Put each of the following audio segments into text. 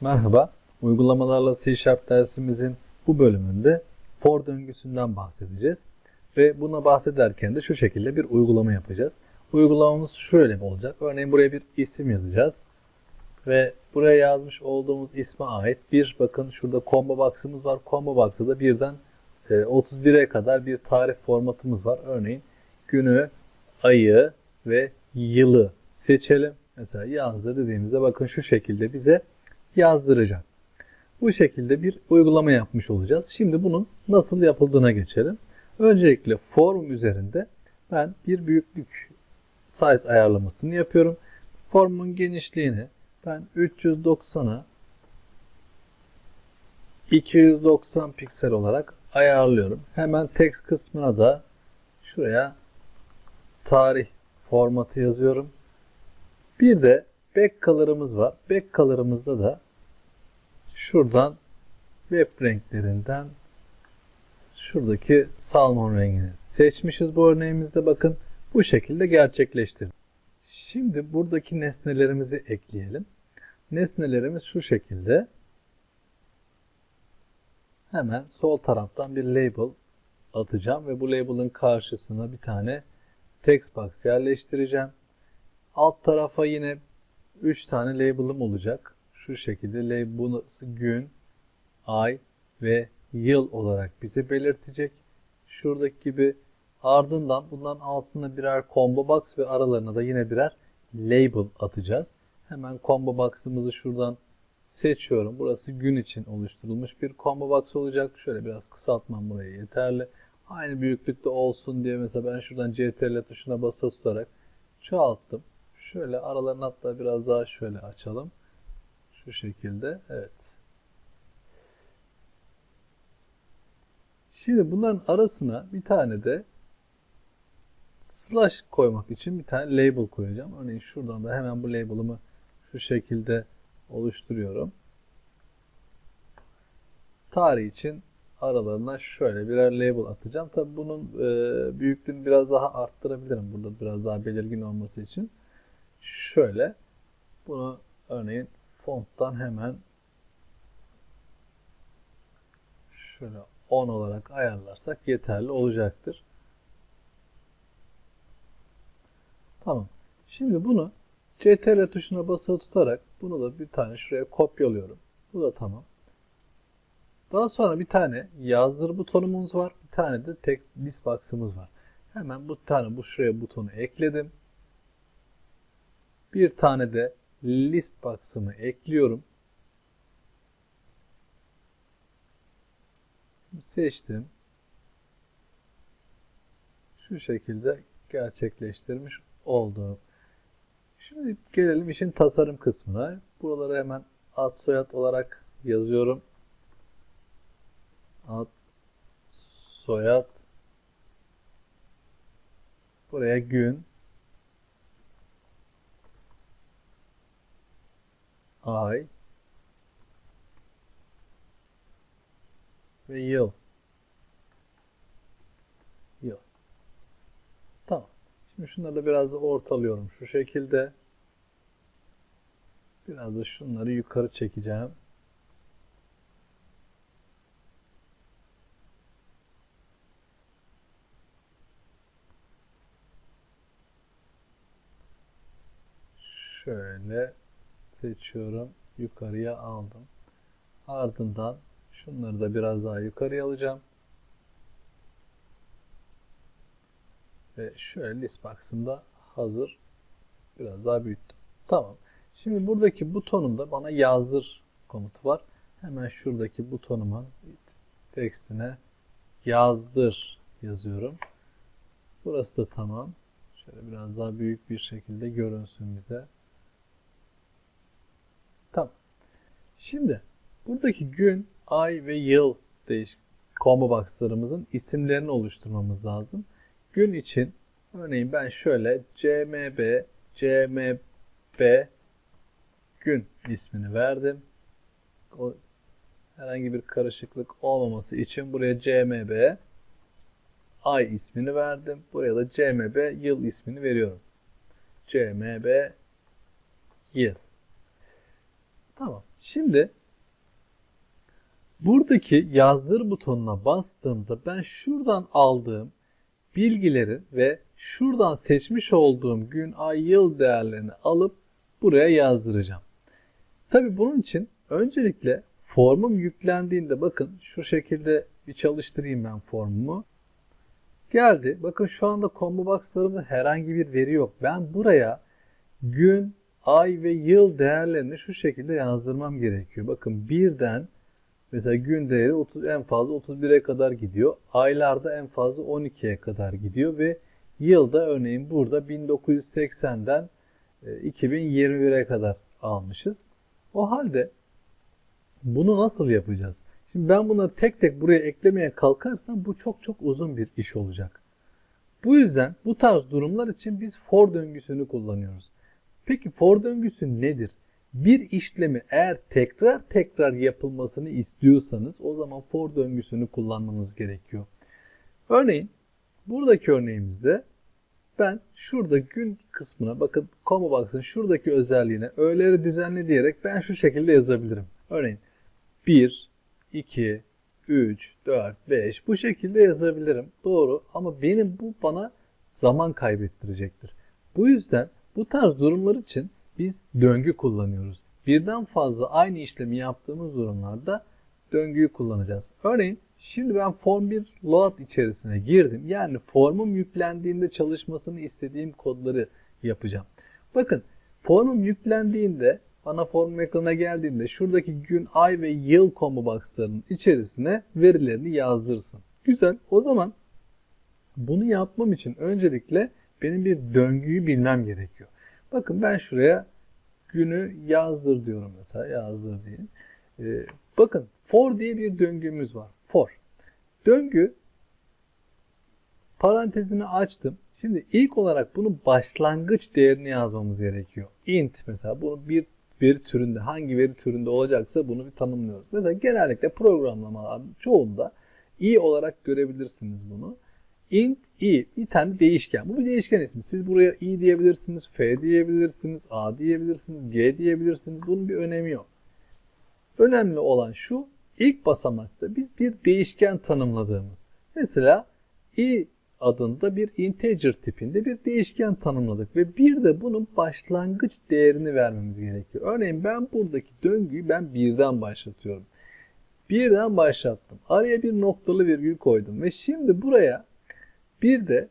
Merhaba, uygulamalarla C Sharp dersimizin bu bölümünde for döngüsünden bahsedeceğiz. Ve buna bahsederken de şu şekilde bir uygulama yapacağız. Uygulamamız şöyle olacak. Örneğin buraya bir isim yazacağız. Ve buraya yazmış olduğumuz isme ait bir bakın şurada combo box'ımız var. Combo box'ta da birden e, 31'e kadar bir tarih formatımız var. Örneğin günü, ayı ve yılı seçelim. Mesela yazdır dediğimizde bakın şu şekilde bize yazdıracak. Bu şekilde bir uygulama yapmış olacağız. Şimdi bunun nasıl yapıldığına geçelim. Öncelikle form üzerinde ben bir büyüklük size ayarlamasını yapıyorum. Formun genişliğini ben 390'a 290 piksel olarak ayarlıyorum. Hemen text kısmına da şuraya tarih formatı yazıyorum. Bir de back color'ımız var. Back color'ımızda da şuradan web renklerinden şuradaki salmon rengini seçmişiz bu örneğimizde. Bakın bu şekilde gerçekleştirdik. Şimdi buradaki nesnelerimizi ekleyelim. Nesnelerimiz şu şekilde. Hemen sol taraftan bir label atacağım ve bu label'ın karşısına bir tane text box yerleştireceğim. Alt tarafa yine 3 tane label'ım olacak. Şu şekilde label bunası gün, ay ve yıl olarak bize belirtecek. Şuradaki gibi ardından bundan altına birer combo box ve aralarına da yine birer label atacağız. Hemen combo box'ımızı şuradan seçiyorum. Burası gün için oluşturulmuş bir combo box olacak. Şöyle biraz kısaltmam buraya yeterli. Aynı büyüklükte olsun diye mesela ben şuradan CTRL tuşuna basılı tutarak çoğalttım. Şöyle aralarını hatta biraz daha şöyle açalım. Şu şekilde. Evet. Şimdi bunların arasına bir tane de slash koymak için bir tane label koyacağım. Örneğin şuradan da hemen bu label'ımı şu şekilde oluşturuyorum. Tarih için aralarına şöyle birer label atacağım. Tabi bunun e, büyüklüğünü biraz daha arttırabilirim. Burada biraz daha belirgin olması için. Şöyle bunu örneğin fonttan hemen şöyle 10 olarak ayarlarsak yeterli olacaktır. Tamam. Şimdi bunu CTRL tuşuna basılı tutarak bunu da bir tane şuraya kopyalıyorum. Bu da tamam. Daha sonra bir tane yazdır butonumuz var. Bir tane de text list box'ımız var. Hemen bu tane bu şuraya butonu ekledim. Bir tane de list box'ımı ekliyorum. Seçtim. Şu şekilde gerçekleştirmiş oldum. Şimdi gelelim işin tasarım kısmına. Buraları hemen ad soyad olarak yazıyorum. Ad soyad buraya gün ay ve yıl. Yıl. Tamam. Şimdi şunları da biraz da ortalıyorum şu şekilde. Biraz da şunları yukarı çekeceğim. Şöyle seçiyorum. Yukarıya aldım. Ardından şunları da biraz daha yukarıya alacağım. Ve şöyle list box'ımda hazır. Biraz daha büyüttüm. Tamam. Şimdi buradaki butonumda bana yazdır komutu var. Hemen şuradaki butonumun tekstine yazdır yazıyorum. Burası da tamam. Şöyle biraz daha büyük bir şekilde görünsün bize. Tamam. Şimdi buradaki gün, ay ve yıl değişik combo box'larımızın isimlerini oluşturmamız lazım. Gün için örneğin ben şöyle cmb cmb gün ismini verdim. O herhangi bir karışıklık olmaması için buraya cmb ay ismini verdim. Buraya da cmb yıl ismini veriyorum. cmb yıl. Tamam. Şimdi buradaki yazdır butonuna bastığımda ben şuradan aldığım bilgileri ve şuradan seçmiş olduğum gün, ay, yıl değerlerini alıp buraya yazdıracağım. Tabi bunun için öncelikle formum yüklendiğinde bakın şu şekilde bir çalıştırayım ben formumu. Geldi. Bakın şu anda combo box'larımda herhangi bir veri yok. Ben buraya gün, ay ve yıl değerlerini şu şekilde yazdırmam gerekiyor. Bakın birden mesela gün değeri 30, en fazla 31'e kadar gidiyor. Aylarda en fazla 12'ye kadar gidiyor ve yılda örneğin burada 1980'den 2021'e kadar almışız. O halde bunu nasıl yapacağız? Şimdi ben bunları tek tek buraya eklemeye kalkarsam bu çok çok uzun bir iş olacak. Bu yüzden bu tarz durumlar için biz for döngüsünü kullanıyoruz. Peki for döngüsü nedir? Bir işlemi eğer tekrar tekrar yapılmasını istiyorsanız o zaman for döngüsünü kullanmanız gerekiyor. Örneğin buradaki örneğimizde ben şurada gün kısmına bakın combo box'ın şuradaki özelliğine öğeleri düzenli diyerek ben şu şekilde yazabilirim. Örneğin 1, 2, 3, 4, 5 bu şekilde yazabilirim. Doğru ama benim bu bana zaman kaybettirecektir. Bu yüzden bu tarz durumlar için biz döngü kullanıyoruz. Birden fazla aynı işlemi yaptığımız durumlarda döngüyü kullanacağız. Örneğin şimdi ben form 1 load içerisine girdim. Yani formum yüklendiğinde çalışmasını istediğim kodları yapacağım. Bakın formum yüklendiğinde bana form ekranına geldiğinde şuradaki gün, ay ve yıl combo box'larının içerisine verilerini yazdırsın. Güzel. O zaman bunu yapmam için öncelikle benim bir döngüyü bilmem gerekiyor. Bakın ben şuraya günü yazdır diyorum mesela. Yazdır diyeyim. Ee, bakın for diye bir döngümüz var. For. Döngü parantezini açtım. Şimdi ilk olarak bunun başlangıç değerini yazmamız gerekiyor. int mesela bunu bir veri türünde hangi veri türünde olacaksa bunu bir tanımlıyoruz. Mesela genellikle programlamaların çoğunda i olarak görebilirsiniz bunu. İnt i bir tane değişken. Bu bir değişken ismi. Siz buraya i diyebilirsiniz, f diyebilirsiniz, a diyebilirsiniz, g diyebilirsiniz. Bunun bir önemi yok. Önemli olan şu ilk basamakta biz bir değişken tanımladığımız. Mesela i adında bir integer tipinde bir değişken tanımladık ve bir de bunun başlangıç değerini vermemiz gerekiyor. Örneğin ben buradaki döngüyü ben birden başlatıyorum. Birden başlattım. Araya bir noktalı virgül koydum ve şimdi buraya bir de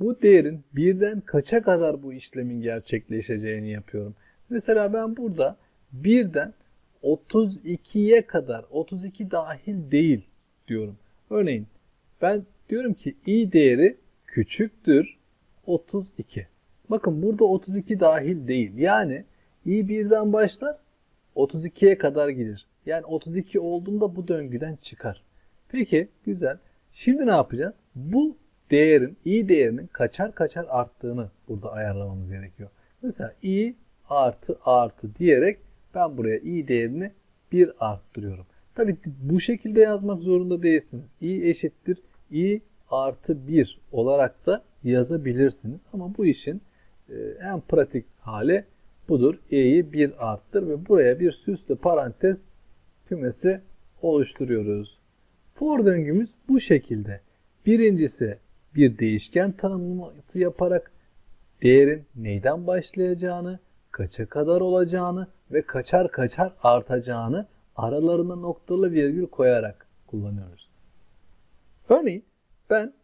bu değerin birden kaça kadar bu işlemin gerçekleşeceğini yapıyorum. Mesela ben burada birden 32'ye kadar 32 dahil değil diyorum. Örneğin ben diyorum ki i değeri küçüktür 32. Bakın burada 32 dahil değil. Yani i birden başlar 32'ye kadar gelir. Yani 32 olduğunda bu döngüden çıkar. Peki güzel. Şimdi ne yapacağız? Bu değerin, i değerinin kaçar kaçar arttığını burada ayarlamamız gerekiyor. Mesela i artı artı diyerek ben buraya i değerini 1 arttırıyorum. Tabi bu şekilde yazmak zorunda değilsiniz. i eşittir i artı 1 olarak da yazabilirsiniz. Ama bu işin e, en pratik hali budur. i'yi 1 arttır ve buraya bir süslü parantez kümesi oluşturuyoruz. For döngümüz bu şekilde. Birincisi bir değişken tanımlaması yaparak değerin neyden başlayacağını, kaça kadar olacağını ve kaçar kaçar artacağını aralarına noktalı virgül koyarak kullanıyoruz. Örneğin ben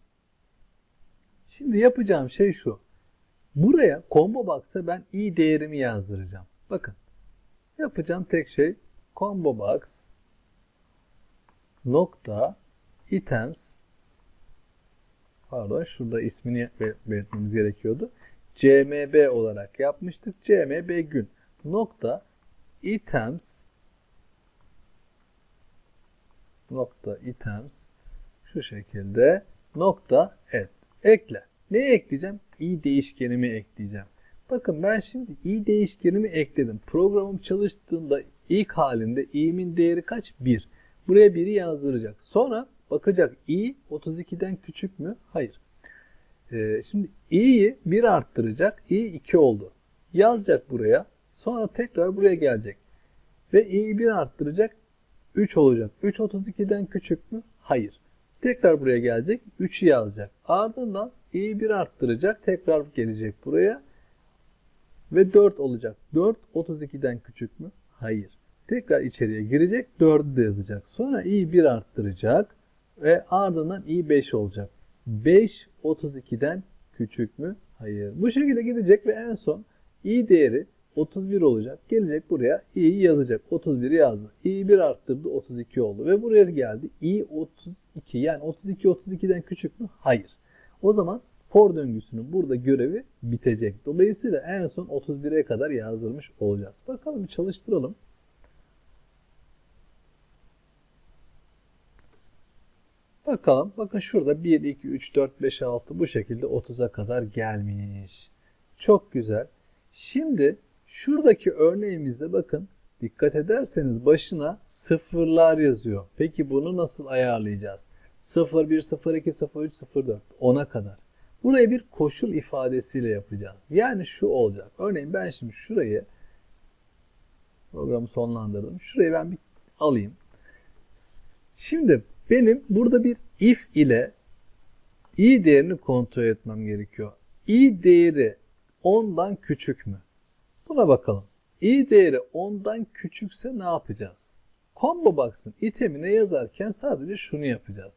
şimdi yapacağım şey şu. Buraya combo box'a ben i değerimi yazdıracağım. Bakın. Yapacağım tek şey combo box nokta items pardon şurada ismini belirtmemiz gerekiyordu. CMB olarak yapmıştık. CMB gün nokta items nokta items şu şekilde nokta et ekle. Neye ekleyeceğim? i değişkenimi ekleyeceğim. Bakın ben şimdi i değişkenimi ekledim. Programım çalıştığında ilk halinde i'min değeri kaç? 1. Buraya 1'i yazdıracak. Sonra bakacak i 32'den küçük mü? Hayır. Ee, şimdi i'yi 1 arttıracak. i 2 oldu. Yazacak buraya. Sonra tekrar buraya gelecek. Ve i'yi 1 arttıracak 3 olacak. 3 32'den küçük mü? Hayır. Tekrar buraya gelecek. 3'ü yazacak. Ardından i'yi 1 arttıracak. Tekrar gelecek buraya. Ve 4 olacak. 4 32'den küçük mü? Hayır. Tekrar içeriye girecek. 4'ü de yazacak. Sonra i'yi 1 arttıracak. Ve ardından i 5 olacak. 5 32'den küçük mü? Hayır. Bu şekilde gidecek ve en son i değeri 31 olacak. Gelecek buraya i'yi yazacak. 31 yazdı. i'yi 1 arttırdı 32 oldu. Ve buraya geldi. i 32 yani 32 32'den küçük mü? Hayır. O zaman for döngüsünün burada görevi bitecek. Dolayısıyla en son 31'e kadar yazdırmış olacağız. Bakalım bir çalıştıralım. Bakalım. Bakın şurada 1, 2, 3, 4, 5, 6 bu şekilde 30'a kadar gelmiş. Çok güzel. Şimdi şuradaki örneğimizde bakın dikkat ederseniz başına sıfırlar yazıyor. Peki bunu nasıl ayarlayacağız? 0, 1, 0, 2, 0, 3, 0, 4 10'a kadar. Buraya bir koşul ifadesiyle yapacağız. Yani şu olacak. Örneğin ben şimdi şurayı programı sonlandırdım. Şurayı ben bir alayım. Şimdi benim burada bir if ile i değerini kontrol etmem gerekiyor. i değeri 10'dan küçük mü? Buna bakalım. i değeri 10'dan küçükse ne yapacağız? Combo box'ın itemine yazarken sadece şunu yapacağız.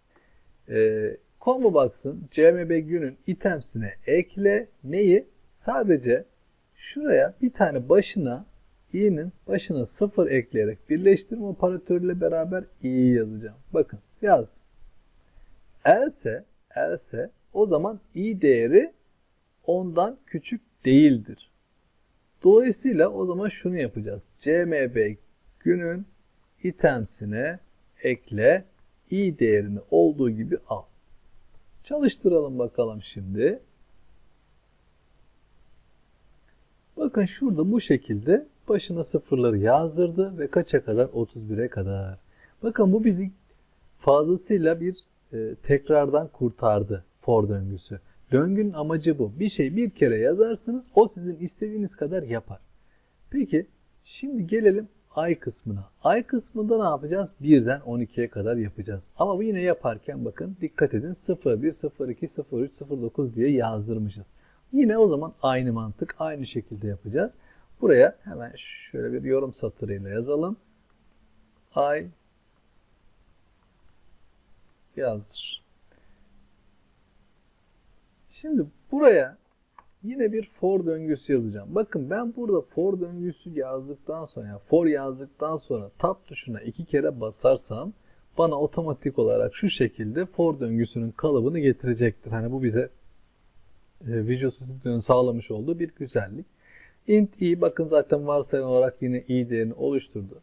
Ee, combo box'ın cmb günün itemsine ekle neyi? Sadece şuraya bir tane başına i'nin başına 0 ekleyerek birleştirme operatörüyle beraber i'yi yazacağım. Bakın yazdım. Else, else o zaman i değeri 10'dan küçük değildir. Dolayısıyla o zaman şunu yapacağız. cmb günün itemsine ekle i değerini olduğu gibi al. Çalıştıralım bakalım şimdi. Bakın şurada bu şekilde başına sıfırları yazdırdı ve kaça kadar? 31'e kadar. Bakın bu bizi fazlasıyla bir e, tekrardan kurtardı for döngüsü. Döngünün amacı bu. Bir şey bir kere yazarsınız o sizin istediğiniz kadar yapar. Peki şimdi gelelim ay kısmına. Ay kısmında ne yapacağız? 1'den 12'ye kadar yapacağız. Ama bu yine yaparken bakın dikkat edin 0, 1, 0, 2, 0, 3, 0, 9 diye yazdırmışız. Yine o zaman aynı mantık aynı şekilde yapacağız. Buraya hemen şöyle bir yorum satırıyla yazalım. Ay yazdır. Şimdi buraya yine bir for döngüsü yazacağım. Bakın ben burada for döngüsü yazdıktan sonra yani for yazdıktan sonra tab tuşuna iki kere basarsam bana otomatik olarak şu şekilde for döngüsünün kalıbını getirecektir. Hani bu bize e, Visual Studio'nun sağlamış olduğu bir güzellik. int i bakın zaten varsayılan olarak yine i değerini oluşturdu.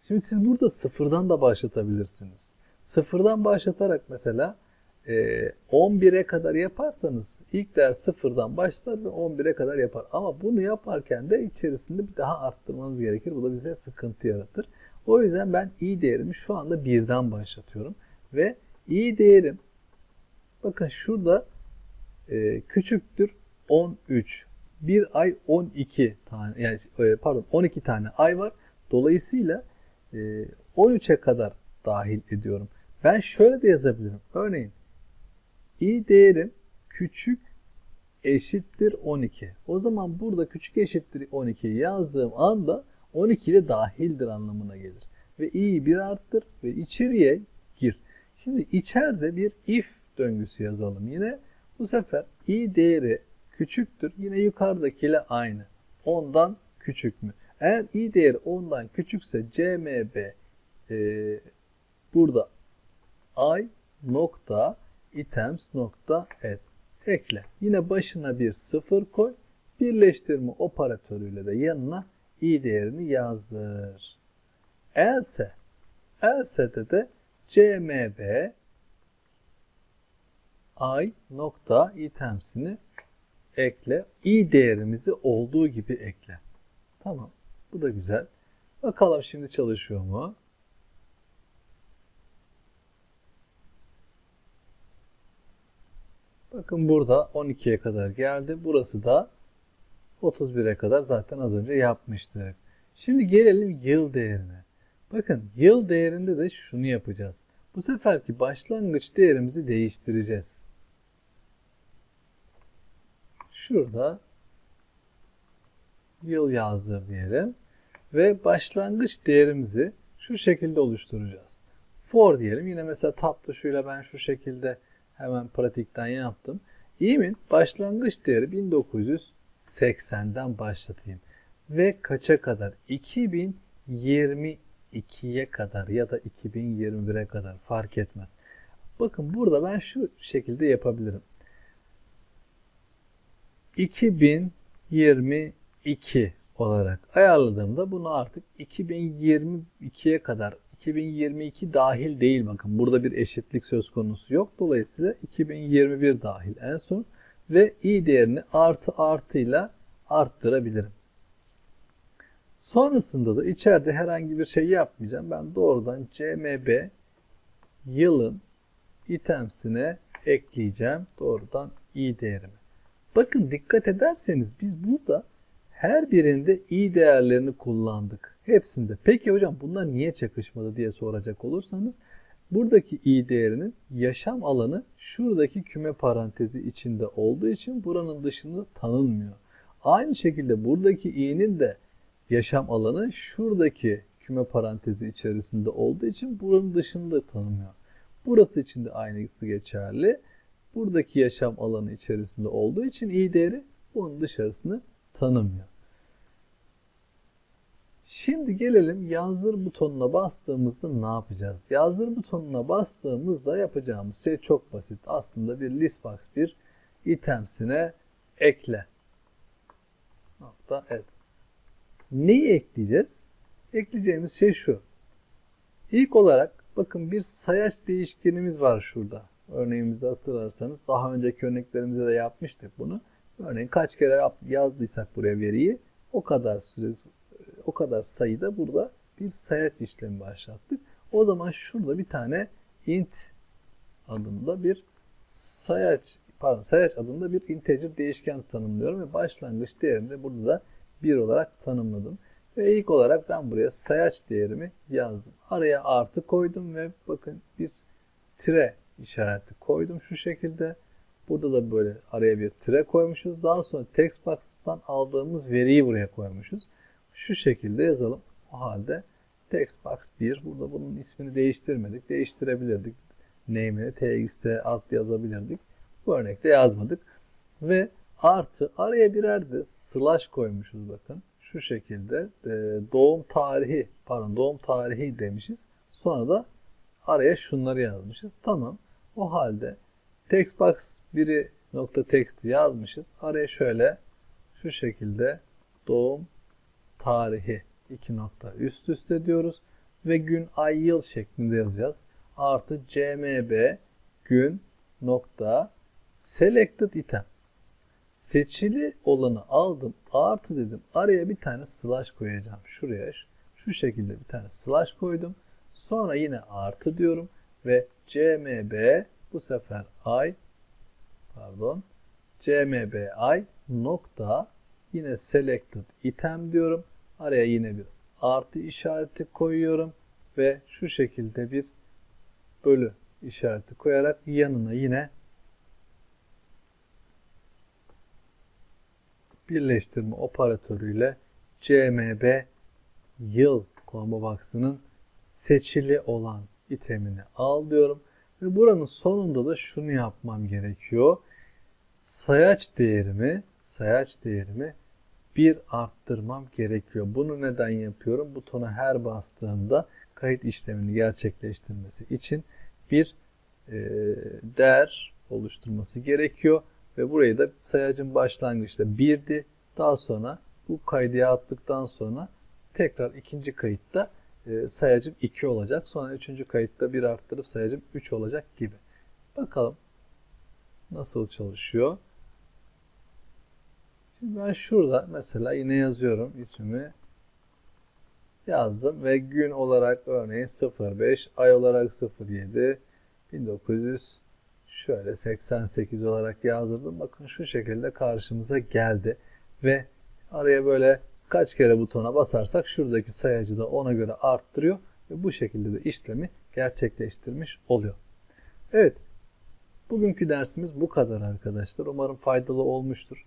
Şimdi siz burada sıfırdan da başlatabilirsiniz. Sıfırdan başlatarak mesela 11'e kadar yaparsanız ilk ders sıfırdan başlar ve 11'e kadar yapar. Ama bunu yaparken de içerisinde bir daha arttırmanız gerekir. Bu da bize sıkıntı yaratır. O yüzden ben i değerimi şu anda birden başlatıyorum. Ve i değerim bakın şurada e, küçüktür 13. Bir ay 12 tane yani e, pardon 12 tane ay var. Dolayısıyla e, 13'e kadar dahil ediyorum. Ben şöyle de yazabilirim. Örneğin i değerim küçük eşittir 12. O zaman burada küçük eşittir 12 yazdığım anda 12 de dahildir anlamına gelir. Ve i'yi bir arttır ve içeriye gir. Şimdi içeride bir if döngüsü yazalım yine. Bu sefer i değeri küçüktür. Yine yukarıdakiyle aynı. 10'dan küçük mü? Eğer i değeri 10'dan küçükse cmb e, burada i nokta items nokta add ekle. Yine başına bir sıfır koy. Birleştirme operatörüyle de yanına i değerini yazdır. Else else'de de cmb i nokta itemsini ekle. i değerimizi olduğu gibi ekle. Tamam. Bu da güzel. Bakalım şimdi çalışıyor mu? Bakın burada 12'ye kadar geldi. Burası da 31'e kadar zaten az önce yapmıştık. Şimdi gelelim yıl değerine. Bakın yıl değerinde de şunu yapacağız. Bu seferki başlangıç değerimizi değiştireceğiz. Şurada yıl yazdır diyelim ve başlangıç değerimizi şu şekilde oluşturacağız. For diyelim. Yine mesela tab tuşuyla ben şu şekilde hemen pratikten yaptım. İğimin başlangıç değeri 1980'den başlatayım. Ve kaça kadar? 2022'ye kadar ya da 2021'e kadar fark etmez. Bakın burada ben şu şekilde yapabilirim. 2022 olarak ayarladığımda bunu artık 2022'ye kadar 2022 dahil değil bakın burada bir eşitlik söz konusu yok. Dolayısıyla 2021 dahil en son ve i değerini artı artıyla arttırabilirim. Sonrasında da içeride herhangi bir şey yapmayacağım. Ben doğrudan CMB yılın itemsine ekleyeceğim. Doğrudan i değerimi. Bakın dikkat ederseniz biz burada her birinde i değerlerini kullandık. Hepsinde. Peki hocam bunlar niye çakışmadı diye soracak olursanız buradaki i değerinin yaşam alanı şuradaki küme parantezi içinde olduğu için buranın dışında tanınmıyor. Aynı şekilde buradaki i'nin de yaşam alanı şuradaki küme parantezi içerisinde olduğu için buranın dışında tanımıyor. Burası için de aynısı geçerli. Buradaki yaşam alanı içerisinde olduğu için i değeri bunun dışarısını tanımıyor. Şimdi gelelim yazdır butonuna bastığımızda ne yapacağız? Yazdır butonuna bastığımızda yapacağımız şey çok basit. Aslında bir listbox bir itemsine ekle. Nokta evet. Neyi ekleyeceğiz? Ekleyeceğimiz şey şu. İlk olarak bakın bir sayaç değişkenimiz var şurada. Örneğimizde hatırlarsanız daha önceki örneklerimizde de yapmıştık bunu. Örneğin kaç kere yazdıysak buraya veriyi o kadar süre o kadar sayıda burada bir sayaç işlemi başlattık. O zaman şurada bir tane int adında bir sayaç pardon sayaç adında bir integer değişken tanımlıyorum ve başlangıç değerini de burada da 1 olarak tanımladım. Ve ilk olarak ben buraya sayaç değerimi yazdım. Araya artı koydum ve bakın bir tire işareti koydum şu şekilde. Burada da böyle araya bir tire koymuşuz. Daha sonra text box'tan aldığımız veriyi buraya koymuşuz. Şu şekilde yazalım. O halde text box 1. Burada bunun ismini değiştirmedik. Değiştirebilirdik. Name'ini txt alt yazabilirdik. Bu örnekte yazmadık. Ve artı araya birer de slash koymuşuz bakın. Şu şekilde e, doğum tarihi pardon doğum tarihi demişiz. Sonra da araya şunları yazmışız. Tamam. O halde textbox biri nokta text yazmışız. Araya şöyle şu şekilde doğum tarihi iki nokta üst üste diyoruz ve gün ay yıl şeklinde yazacağız. Artı cmb gün nokta selected item. Seçili olanı aldım artı dedim. Araya bir tane slash koyacağım. Şuraya şu şekilde bir tane slash koydum. Sonra yine artı diyorum ve cmb bu sefer ay pardon cmb ay nokta yine selected item diyorum araya yine bir artı işareti koyuyorum ve şu şekilde bir bölü işareti koyarak yanına yine birleştirme operatörüyle CMB yıl combo box'ının seçili olan itemini al diyorum. Ve buranın sonunda da şunu yapmam gerekiyor. Sayaç değerimi, sayaç değerimi bir arttırmam gerekiyor. Bunu neden yapıyorum? Butona her bastığımda kayıt işlemini gerçekleştirmesi için bir e, değer oluşturması gerekiyor. Ve burayı da sayacın başlangıçta 1'di. Daha sonra bu kaydı yaptıktan sonra tekrar ikinci kayıtta e, sayacım 2 olacak. Sonra üçüncü kayıtta 1 arttırıp sayacım 3 olacak gibi. Bakalım nasıl çalışıyor. Şimdi ben şurada mesela yine yazıyorum ismimi yazdım ve gün olarak örneğin 05, ay olarak 07, 1900 şöyle 88 olarak yazdırdım. Bakın şu şekilde karşımıza geldi ve araya böyle Kaç kere butona basarsak şuradaki sayacı da ona göre arttırıyor ve bu şekilde de işlemi gerçekleştirmiş oluyor. Evet, bugünkü dersimiz bu kadar arkadaşlar. Umarım faydalı olmuştur.